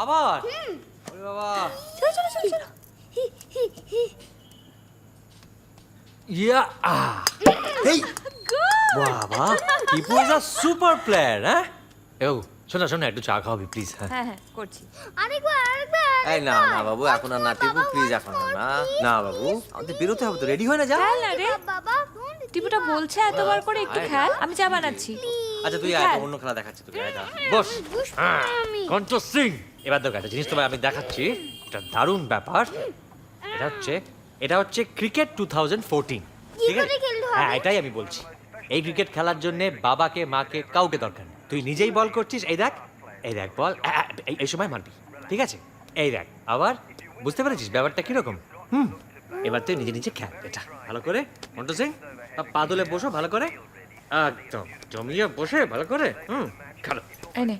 আবার? ওরে বাবা। চলো চলো চলো চলো। হি হি হি। ইয়া এই বাবা Tipu is a super player হ্যাঁ? এও শোনা শোনা একটু চা খাওয়াবি প্লিজ হ্যাঁ? হ্যাঁ হ্যাঁ করছি। আরেকবার আরেকবার এই না না বাবু এখন আর না টিপু প্লিজ এখন না। না বাবু আমাদের বেরোতে হবে তো রেডি হয়ে না যা? খেল না রে। বাবা টিপুটা বলছে এতবার করে একটু খেল আমি চা বানাচ্ছি। আচ্ছা তুই আয়, অন্য খেলা দেখাচ্ছি তোকে আয়, বস। সিং এবার দেখো একটা জিনিস তোমায় আমি দেখাচ্ছি। এটা দারুণ ব্যাপার। এটা হচ্ছে এটা হচ্ছে ক্রিকেট টু থাউজেন্ড ফোরটিন ঠিক আছে? হ্যাঁ এটাই আমি বলছি। এই ক্রিকেট খেলার জন্য বাবাকে মাকে কাউকে দরকার নেই। তুই নিজেই বল করছিস এই দেখ এই দেখ বল এই- সময় মারবি ঠিক আছে? এই দেখ আবার বুঝতে পেরেছিস ব্যাপারটা কীরকম? হুম। এবার তুই নিজে নিজে খেল এটা ভালো করে মন্টু সিং পা- পা বসো ভালো করে। একদম জমিয়ে বসে ভালো করে হুম খালো এনে